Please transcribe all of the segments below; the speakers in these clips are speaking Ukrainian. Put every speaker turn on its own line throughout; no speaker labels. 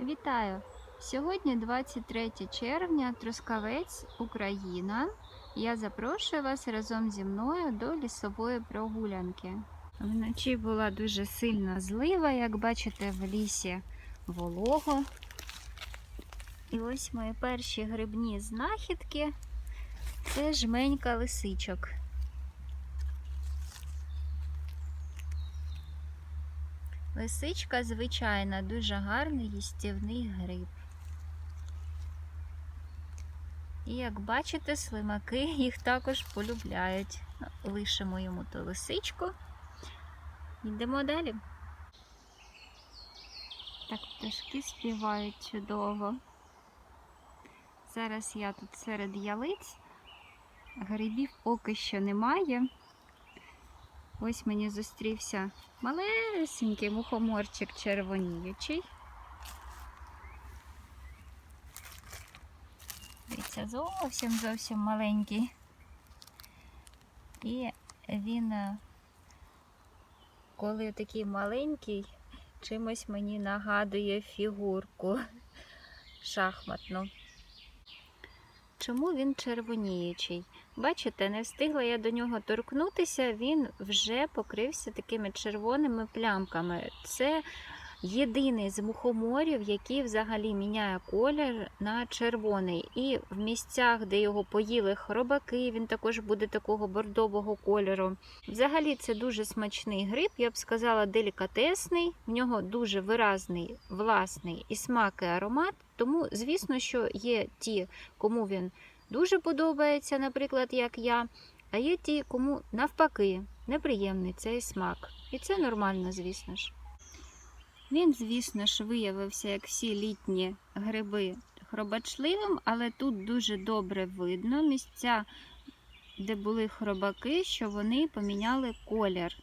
Вітаю! Сьогодні 23 червня, Трускавець, Україна. Я запрошую вас разом зі мною до лісової прогулянки. Вночі була дуже сильна злива, як бачите, в лісі волого. І ось мої перші грибні знахідки це жменька лисичок. Лисичка звичайна, дуже гарний їстівний гриб. І як бачите, слимаки їх також полюбляють. Лишимо йому ту лисичку. Йдемо далі. Так, пташки співають чудово. Зараз я тут серед ялиць. Грибів поки що немає. Ось мені зустрівся малесенький мухоморчик червоніючий. Дивіться, зовсім зовсім маленький. І він, е, коли такий маленький, чимось мені нагадує фігурку шахматну. Чому він червоніючий? Бачите, не встигла я до нього торкнутися, він вже покрився такими червоними плямками. Це єдиний з мухоморів, який взагалі міняє колір на червоний. І в місцях, де його поїли хробаки, він також буде такого бордового кольору. Взагалі, це дуже смачний гриб, я б сказала, делікатесний. В нього дуже виразний власний і смак, і аромат. Тому, звісно, що є ті, кому він дуже подобається, наприклад, як я. А є ті, кому навпаки неприємний цей смак. І це нормально, звісно ж. Він, звісно ж, виявився, як всі літні гриби, хробачливим, але тут дуже добре видно місця, де були хробаки, що вони поміняли колір.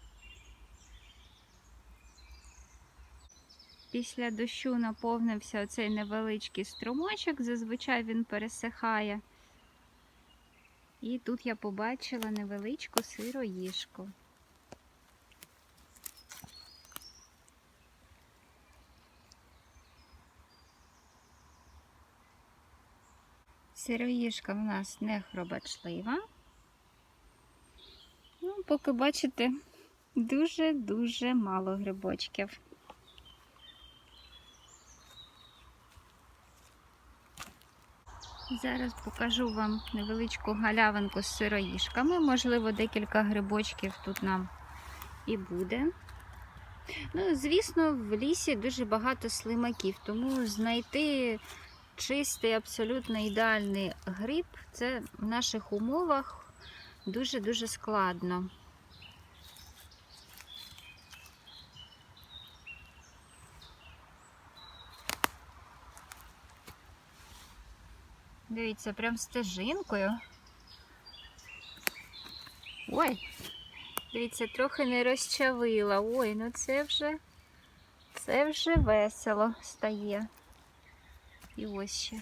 Після дощу наповнився оцей невеличкий струмочок, зазвичай він пересихає. І тут я побачила невеличку сироїжку. Сироїжка в нас не хробачлива. Ну, поки бачите, дуже-дуже мало грибочків. Зараз покажу вам невеличку галявинку з сироїжками. Можливо, декілька грибочків тут нам і буде. Ну, звісно, в лісі дуже багато слимаків, тому знайти чистий, абсолютно ідеальний гриб це в наших умовах дуже-дуже складно. Дивіться, прям стежинкою. Ой, дивіться, трохи не розчавила. Ой, ну це вже, це вже весело стає. І ось ще.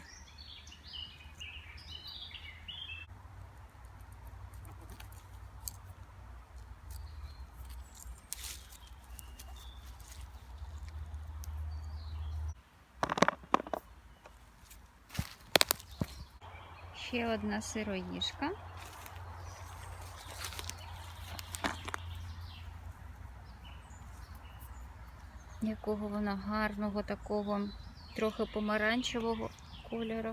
Ще одна сироїжка. Якого вона гарного такого, трохи помаранчевого кольору.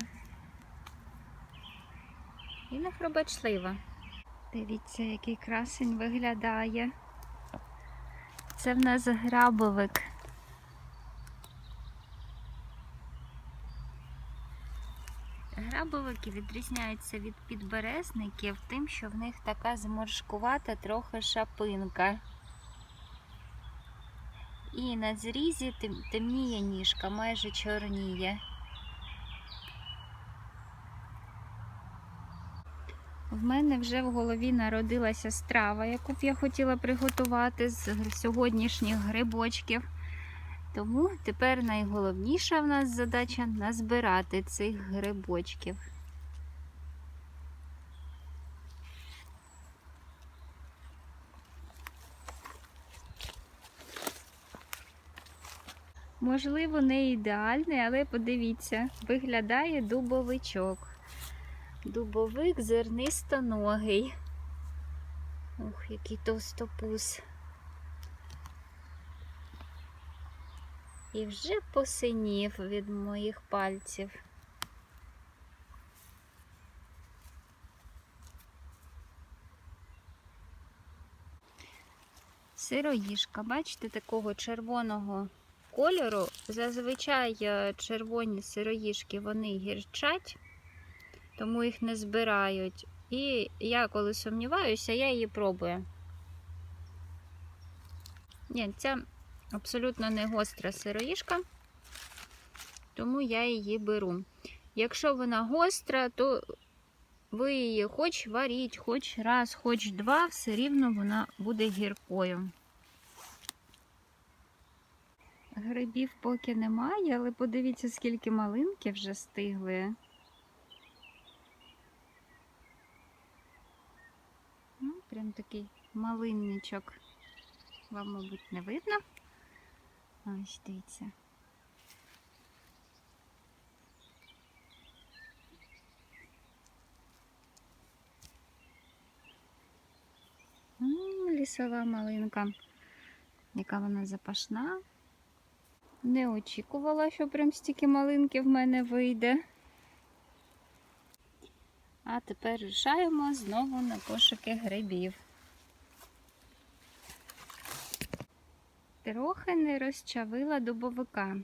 І не хробачлива. Дивіться, який красень виглядає. Це в нас грабовик. Грабовики відрізняються від підберезників тим, що в них така зморшкувата трохи шапинка. І на зрізі тем- темніє ніжка, майже чорніє. В мене вже в голові народилася страва, яку б я хотіла приготувати з сьогоднішніх грибочків. Тому тепер найголовніша в нас задача назбирати цих грибочків. Можливо, не ідеальний, але подивіться, виглядає дубовичок. Дубовик зернистоногий. Ух, який товстопуз. І вже посинів від моїх пальців. Сироїжка, бачите, такого червоного кольору. Зазвичай е, червоні сироїжки вони гірчать, тому їх не збирають. І я коли сумніваюся, я її пробую. Ні, ця абсолютно не гостра сироїжка, тому я її беру. Якщо вона гостра, то ви її хоч варіть, хоч раз, хоч два, все рівно вона буде гіркою. Грибів поки немає, але подивіться, скільки малинки вже стигли. Ну, прям такий малинничок. Вам, мабуть, не видно. Ось дивіться. Лісова малинка. Яка вона запашна. Не очікувала, що прям стільки малинки в мене вийде. А тепер рушаємо знову на пошуки грибів. Трохи не розчавила дубовика.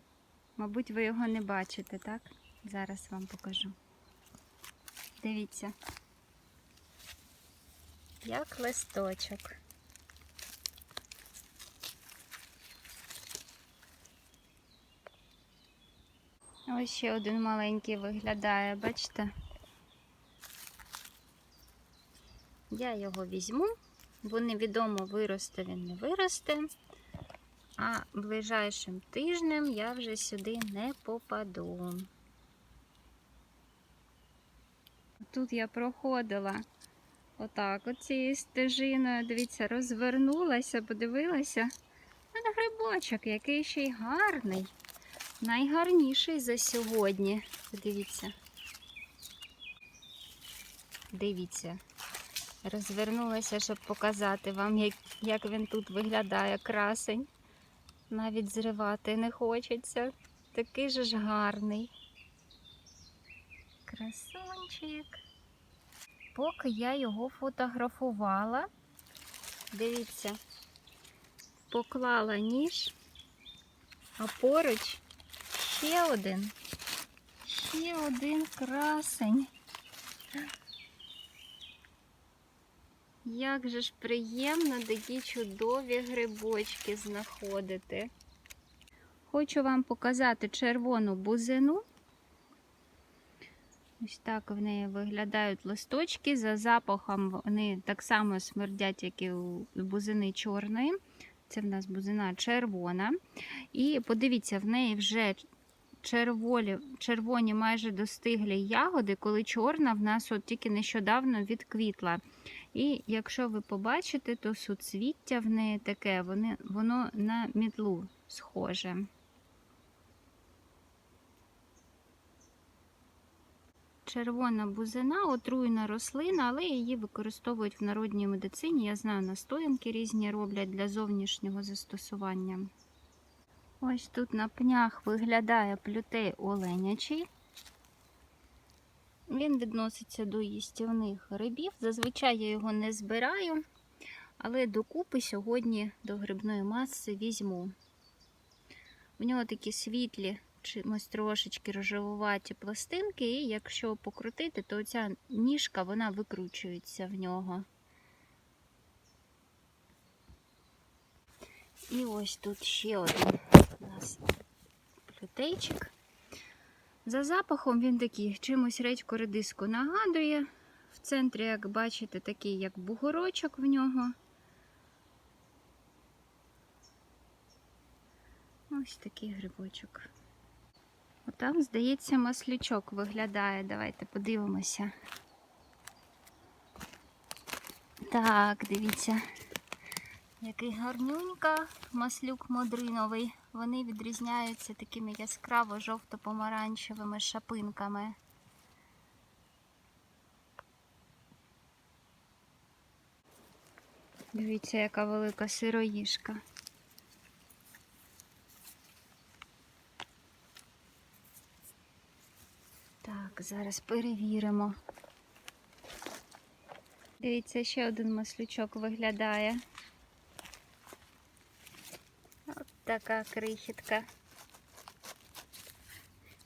Мабуть, ви його не бачите, так? Зараз вам покажу. Дивіться. Як листочок. Ось ще один маленький виглядає, бачите? Я його візьму, бо невідомо виросте він не виросте, а ближайшим тижнем я вже сюди не попаду. Тут я проходила отак, оцією стежиною, дивіться, розвернулася, подивилася. На грибочок, який ще й гарний. Найгарніший за сьогодні. Подивіться. Дивіться. Розвернулася, щоб показати вам, як, як він тут виглядає красень. Навіть зривати не хочеться. Такий же ж гарний. Красунчик. Поки я його фотографувала, дивіться, поклала ніж, а поруч ще один, ще один красень. Як же ж приємно такі чудові грибочки знаходити. Хочу вам показати червону бузину. Ось так в неї виглядають листочки. За запахом вони так само смердять, як і у бузини чорної. Це в нас бузина червона. І подивіться, в неї вже червоні, червоні майже достиглі ягоди, коли чорна в нас от тільки нещодавно відквітла. І якщо ви побачите, то суцвіття в неї таке, вони, воно на мітлу схоже. Червона бузина отруйна рослина, але її використовують в народній медицині. Я знаю, настоянки різні роблять для зовнішнього застосування. Ось тут на пнях виглядає плютей оленячий. Він відноситься до їстівних грибів. Зазвичай я його не збираю, але докупи сьогодні до грибної маси візьму. В нього такі світлі, чимось трошечки рожевуваті пластинки, і якщо покрутити, то ця ніжка вона викручується в нього. І ось тут ще один плютейчик. За запахом він такий чимось редько редиску нагадує. В центрі, як бачите, такий як бугорочок в нього. Ось такий грибочок. Отам, здається, маслючок виглядає. Давайте подивимося. Так, дивіться. Який гарнюнька маслюк модриновий. Вони відрізняються такими яскраво жовто-помаранчевими шапинками. Дивіться, яка велика сироїжка. Так, зараз перевіримо. Дивіться, ще один маслючок виглядає. От така крихітка.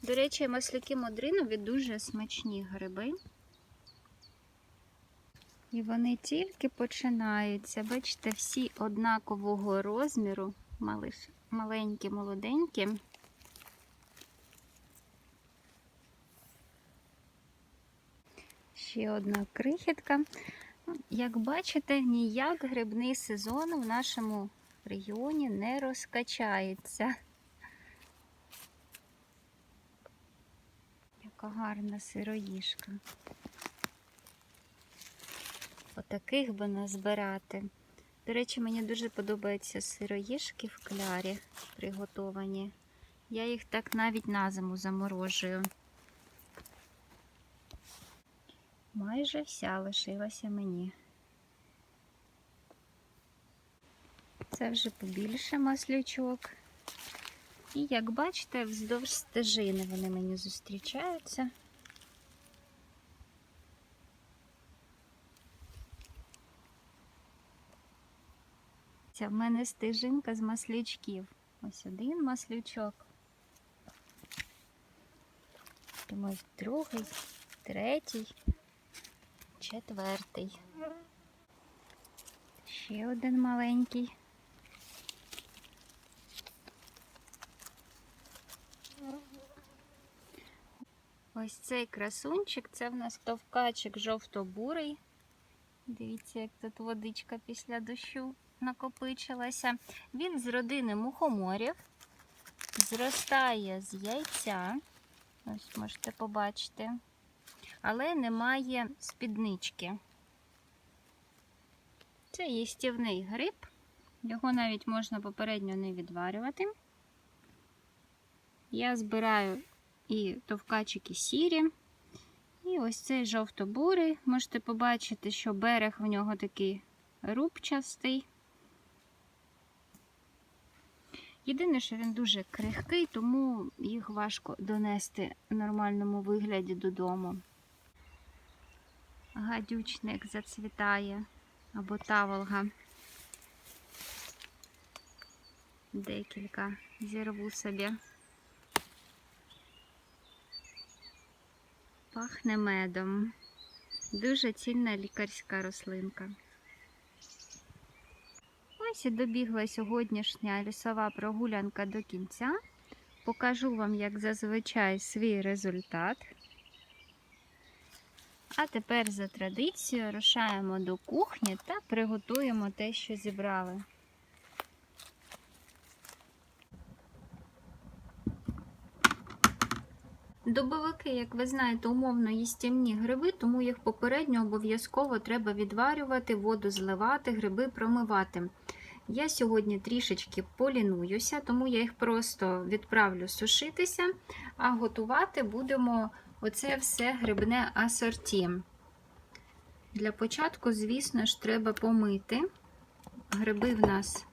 До речі, маслюки модринові дуже смачні гриби. І вони тільки починаються. Бачите, всі однакового розміру, маленькі, молоденькі. Ще одна крихітка. Як бачите, ніяк грибний сезон в нашому регіоні не розкачається. Яка гарна сироїжка. Отаких би назбирати. До речі, мені дуже подобаються сироїжки в клярі приготовані. Я їх так навіть на зиму заморожую. Майже вся лишилася мені. Це вже побільше маслючок. І як бачите, вздовж стежини вони мені зустрічаються. Це в мене стежинка з маслючків. Ось один маслючок. Ось другий, третій, четвертий. Ще один маленький. Ось цей красунчик, це в нас товкачик жовто-бурий. Дивіться, як тут водичка після дощу накопичилася. Він з родини мухоморів, зростає з яйця. Ось можете побачити, але немає спіднички. Це їстівний гриб, його навіть можна попередньо не відварювати. Я збираю і товкачики сірі. І ось цей жовто-бурий. Можете побачити, що берег в нього такий рубчастий. Єдине, що він дуже крихкий, тому їх важко донести в нормальному вигляді додому. Гадючник зацвітає або таволга. Декілька зірву собі. Пахне медом. Дуже цінна лікарська рослинка. Ось і добігла сьогоднішня лісова прогулянка до кінця. Покажу вам, як зазвичай, свій результат. А тепер за традицією рушаємо до кухні та приготуємо те, що зібрали. Добовики, як ви знаєте, умовно їстівні гриби, тому їх попередньо обов'язково треба відварювати, воду зливати, гриби промивати. Я сьогодні трішечки полінуюся, тому я їх просто відправлю сушитися, а готувати будемо оце все грибне асорті. Для початку, звісно ж, треба помити. Гриби в нас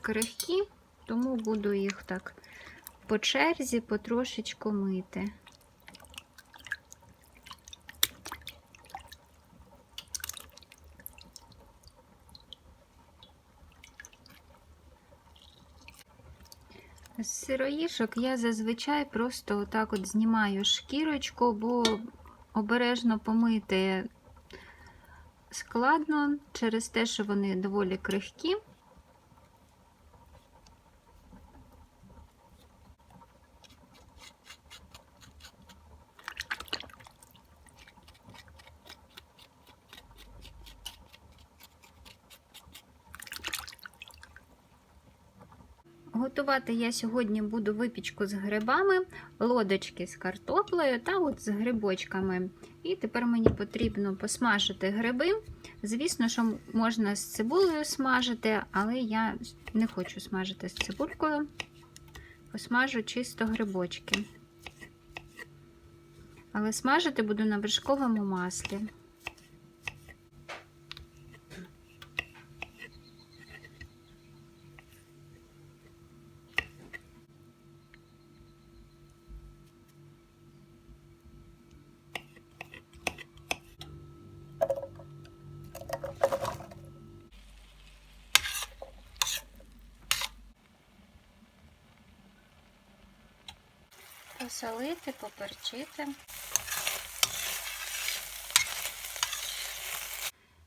крихкі, тому буду їх так по черзі потрошечку мити. З сироїшок я зазвичай просто отак от знімаю шкірочку, бо обережно помити складно через те, що вони доволі крихкі. Готувати я сьогодні буду випічку з грибами, лодочки з картоплею та от з грибочками. І тепер мені потрібно посмажити гриби. Звісно, що можна з цибулею смажити, але я не хочу смажити з цибулькою. Посмажу чисто грибочки. Але смажити буду на вершковому маслі. Посолити, поперчити.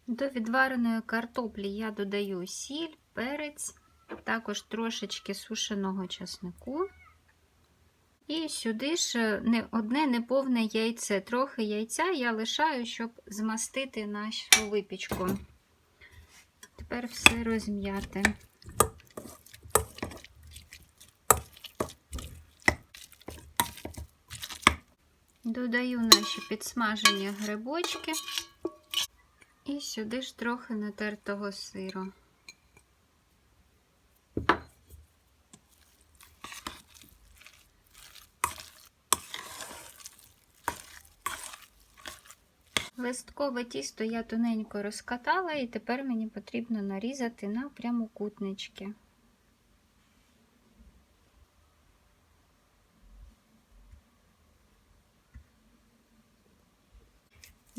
До відвареної картоплі я додаю сіль, перець, також трошечки сушеного часнику. І сюди ж не, одне неповне яйце. Трохи яйця я лишаю, щоб змастити нашу випічку. Тепер все розм'яти. Додаю наші підсмажені грибочки і сюди ж трохи натертого сиру. Листкове тісто я тоненько розкатала, і тепер мені потрібно нарізати на прямокутнички.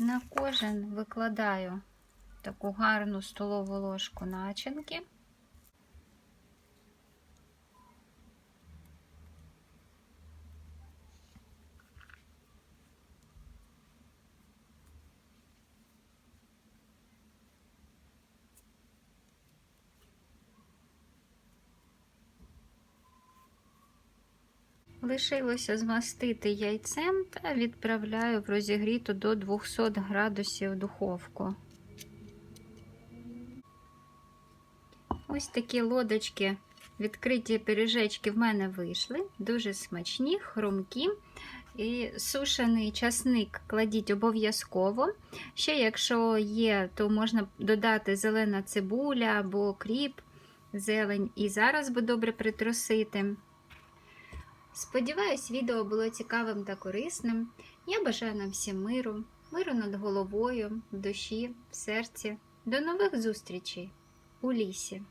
На кожен викладаю таку гарну столову ложку начинки. Лишилося змастити яйцем та відправляю в розігріту до 200 градусів духовку. Ось такі лодочки, відкриті пиріжечки в мене вийшли. Дуже смачні, хрумкі. І сушений часник кладіть обов'язково. Ще, якщо є, то можна додати зелена цибуля або кріп, зелень. І зараз би добре притрусити. Сподіваюсь, відео було цікавим та корисним. Я бажаю нам всім миру, миру над головою, в душі, в серці. До нових зустрічей у лісі!